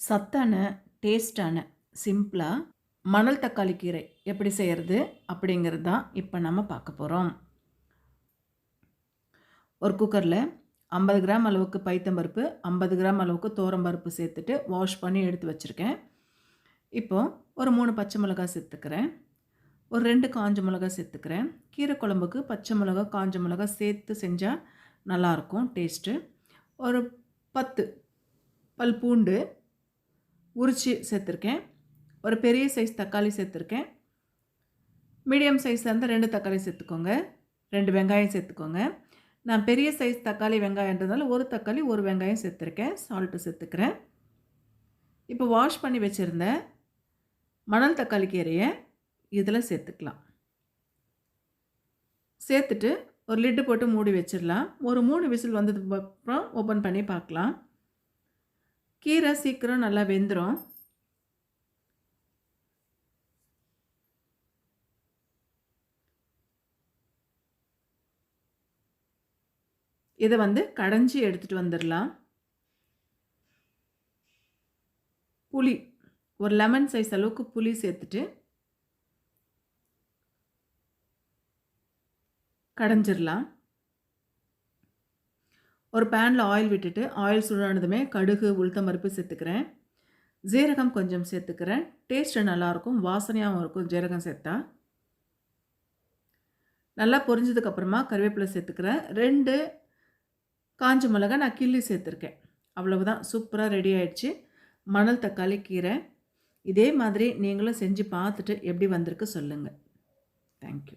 சத்தான டேஸ்டான சிம்பிளாக மணல் தக்காளி கீரை எப்படி செய்கிறது அப்படிங்கிறது தான் இப்போ நம்ம பார்க்க போகிறோம் ஒரு குக்கரில் ஐம்பது கிராம் அளவுக்கு பைத்தம்பருப்பு ஐம்பது கிராம் அளவுக்கு தோரம்பருப்பு சேர்த்துட்டு வாஷ் பண்ணி எடுத்து வச்சுருக்கேன். இப்போது ஒரு மூணு பச்சை மிளகாய் சேர்த்துக்கிறேன். ஒரு ரெண்டு காஞ்ச மிளகாய் சேர்த்துக்கிறேன். கீரை குழம்புக்கு பச்சை மிளகா காஞ்ச மிளகாய் சேர்த்து செஞ்சால் நல்லாயிருக்கும் டேஸ்ட்டு ஒரு பத்து பல் பூண்டு உரித்து சேர்த்துருக்கேன். ஒரு பெரிய சைஸ் தக்காளி சேர்த்துருக்கேன். மீடியம் சைஸாக இருந்தால் ரெண்டு தக்காளி சேர்த்துக்கோங்க. ரெண்டு வெங்காயம் சேர்த்துக்கோங்க. நான் பெரிய சைஸ் தக்காளி வெங்காயன்றதுனால ஒரு தக்காளி ஒரு வெங்காயம் சேர்த்துருக்கேன். சால்ட்டு சேர்த்துக்கிறேன். இப்போ வாஷ் பண்ணி வச்சுருந்த மணல் தக்காளி கீரையை இதில் சேர்த்துக்கலாம். சேர்த்துட்டு ஒரு லிட்டு போட்டு மூடி வச்சிடலாம். ஒரு மூணு விசில் வந்ததுக்கு அப்புறம் ஓப்பன் பண்ணி பார்க்கலாம். கீரை சீக்கிரம் நல்லா வெந்துடும் இதை வந்து கடைஞ்சி எடுத்துகிட்டு வந்துடலாம். புளி ஒரு லெமன் சைஸ் அளவுக்கு புளி சேர்த்துட்டு கடைஞ்சிடலாம். ஒரு பேனில் ஆயில் விட்டுட்டு ஆயில் சூடானதுமே கடுகு உளுத்தம் பருப்பு சேர்த்துக்கிறேன். ஜீரகம் கொஞ்சம் சேர்த்துக்கிறேன். டேஸ்ட்டு நல்லாயிருக்கும் வாசனையாகவும் இருக்கும் ஜீரகம் சேர்த்தா. நல்லா பொரிஞ்சதுக்கப்புறமா கருவேப்பிலை சேர்த்துக்கிறேன். ரெண்டு காஞ்ச மிளகா நான் கிள்ளி சேர்த்துருக்கேன். அவ்வளவுதான் சூப்பராக ரெடி ஆயிடுச்சு. மணல் தக்காளி கீரை. இதே மாதிரி நீங்களும் செஞ்சு பார்த்துட்டு எப்படி வந்திருக்கு சொல்லுங்கள் தேங்க்யூ